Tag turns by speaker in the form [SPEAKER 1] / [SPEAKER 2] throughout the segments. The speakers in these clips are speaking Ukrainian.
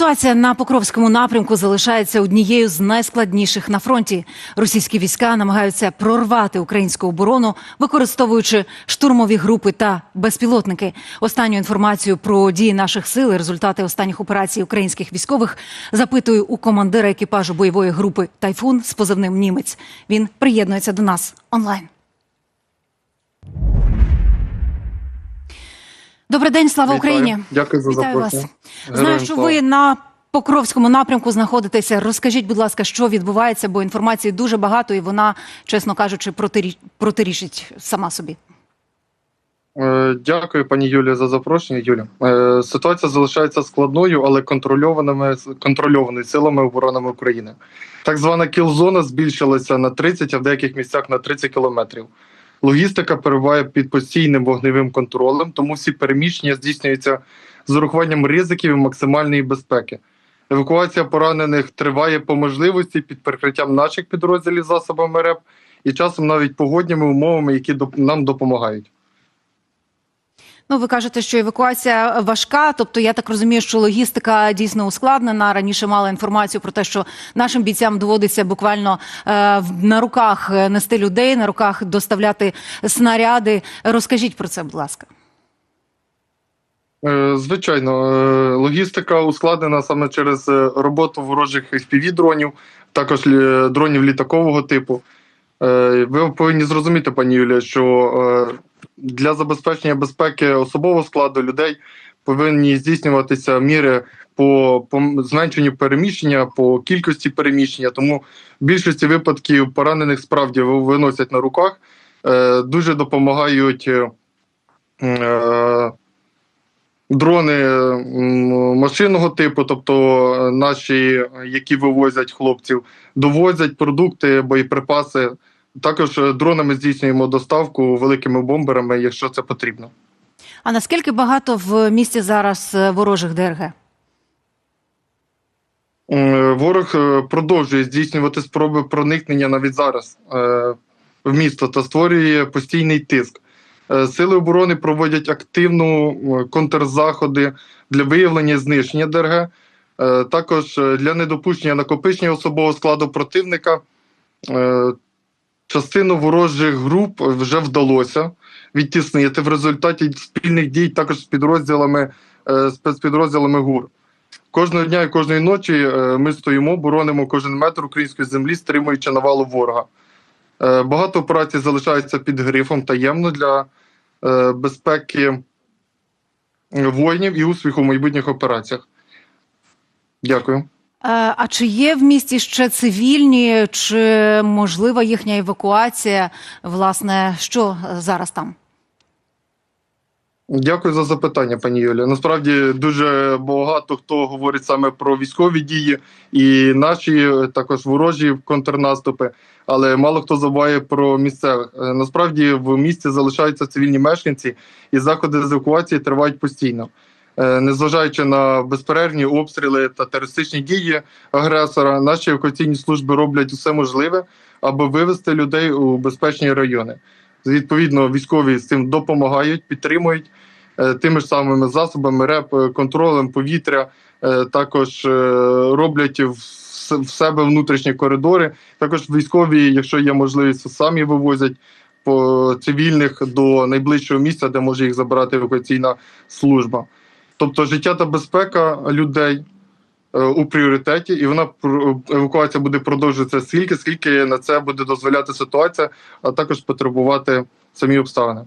[SPEAKER 1] Ситуація на Покровському напрямку залишається однією з найскладніших на фронті. Російські війська намагаються прорвати українську оборону, використовуючи штурмові групи та безпілотники. Останню інформацію про дії наших сил і результати останніх операцій українських військових запитую у командира екіпажу бойової групи Тайфун з позивним Німець. Він приєднується до нас онлайн. Добрий день, слава
[SPEAKER 2] Вітаю.
[SPEAKER 1] Україні!
[SPEAKER 2] Дякую за
[SPEAKER 1] Вітаю вас.
[SPEAKER 2] запрошення.
[SPEAKER 1] Знаю, що
[SPEAKER 2] слава.
[SPEAKER 1] ви на Покровському напрямку знаходитеся. Розкажіть, будь ласка, що відбувається, бо інформації дуже багато, і вона, чесно кажучи, протирі... протирічить сама собі.
[SPEAKER 2] Е, Дякую, пані Юлія, за запрошення. Юля, Е, ситуація залишається складною, але контрольованими контрольованою силами оборони України. Так звана кілзона збільшилася на 30, а в деяких місцях на 30 кілометрів. Логістика перебуває під постійним вогневим контролем, тому всі переміщення здійснюються з урахуванням ризиків і максимальної безпеки. Евакуація поранених триває по можливості під прикриттям наших підрозділів засобами РЕП і часом навіть погодніми умовами, які нам допомагають.
[SPEAKER 1] Ну, ви кажете, що евакуація важка, тобто я так розумію, що логістика дійсно ускладнена. Раніше мала інформацію про те, що нашим бійцям доводиться буквально е, на руках е, нести людей, на руках доставляти снаряди. Розкажіть про це, будь ласка.
[SPEAKER 2] Е, Звичайно, е, логістика ускладнена саме через роботу ворожих FPV-дронів, також дронів літакового типу. Ви повинні зрозуміти, пані Юлія, що для забезпечення безпеки особового складу людей повинні здійснюватися міри по, по зменшенню переміщення, по кількості переміщення. Тому в більшості випадків поранених справді виносять на руках, Е, дуже допомагають. е, Дрони машинного типу, тобто е, наші, які вивозять хлопців, довозять продукти, боєприпаси. Також е, дронами здійснюємо доставку великими бомберами, якщо це потрібно.
[SPEAKER 1] А наскільки багато в місті зараз е, ворожих ДРГ?
[SPEAKER 2] Ворог е, продовжує здійснювати спроби проникнення навіть зараз в місто та створює постійний тиск. Сили оборони проводять активну контрзаходи для виявлення і знищення ДРГ. Також для недопущення накопичення особового складу противника частину ворожих груп вже вдалося відтіснити в результаті спільних дій також з підрозділами е, спецпідрозділами ГУР. Кожного дня і кожної ночі е, ми стоїмо, боронимо кожен метр української землі, стримуючи навалу ворога. Е, Багато операцій залишаються під грифом таємно для безпеки воїнів і успіху в майбутніх операціях. Дякую.
[SPEAKER 1] Е, А чи є в місті ще цивільні, чи можлива їхня евакуація? Власне, що е, зараз там?
[SPEAKER 2] Дякую за запитання, пані Юлія. Насправді дуже багато хто говорить саме про військові дії і наші е, також ворожі контрнаступи, але мало хто забуває про місцевих. Насправді в місті залишаються цивільні мешканці, і заходи з евакуації тривають постійно. Е, Незважаючи на безперервні обстріли та терористичні дії агресора, наші евакуаційні служби роблять усе можливе, аби вивести людей у безпечні райони. Відповідно, військові з цим допомагають, підтримують е, тими ж самими засобами РЕП, е, контролем повітря, також роблять в себе внутрішні коридори. Також військові, якщо є можливість, самі вивозять по цивільних до найближчого місця, де може їх забрати евакуаційна служба. Тобто життя та безпека людей е, у пріоритеті, і вона про- евакуація буде продовжуватися скільки, скільки на це буде дозволяти ситуація, а також потребувати самі обставини.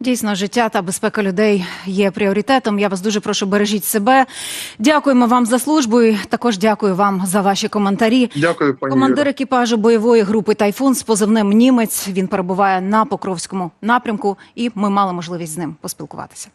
[SPEAKER 1] Дійсно, життя та безпека людей є пріоритетом. Я вас дуже прошу, бережіть себе. Дякуємо вам за службу. і Також дякую вам за ваші коментарі.
[SPEAKER 2] Дякую, пані
[SPEAKER 1] Командир екіпажу бойової групи Тайфун з позивним Німець. Він перебуває на Покровському напрямку, і ми мали можливість з ним поспілкуватися.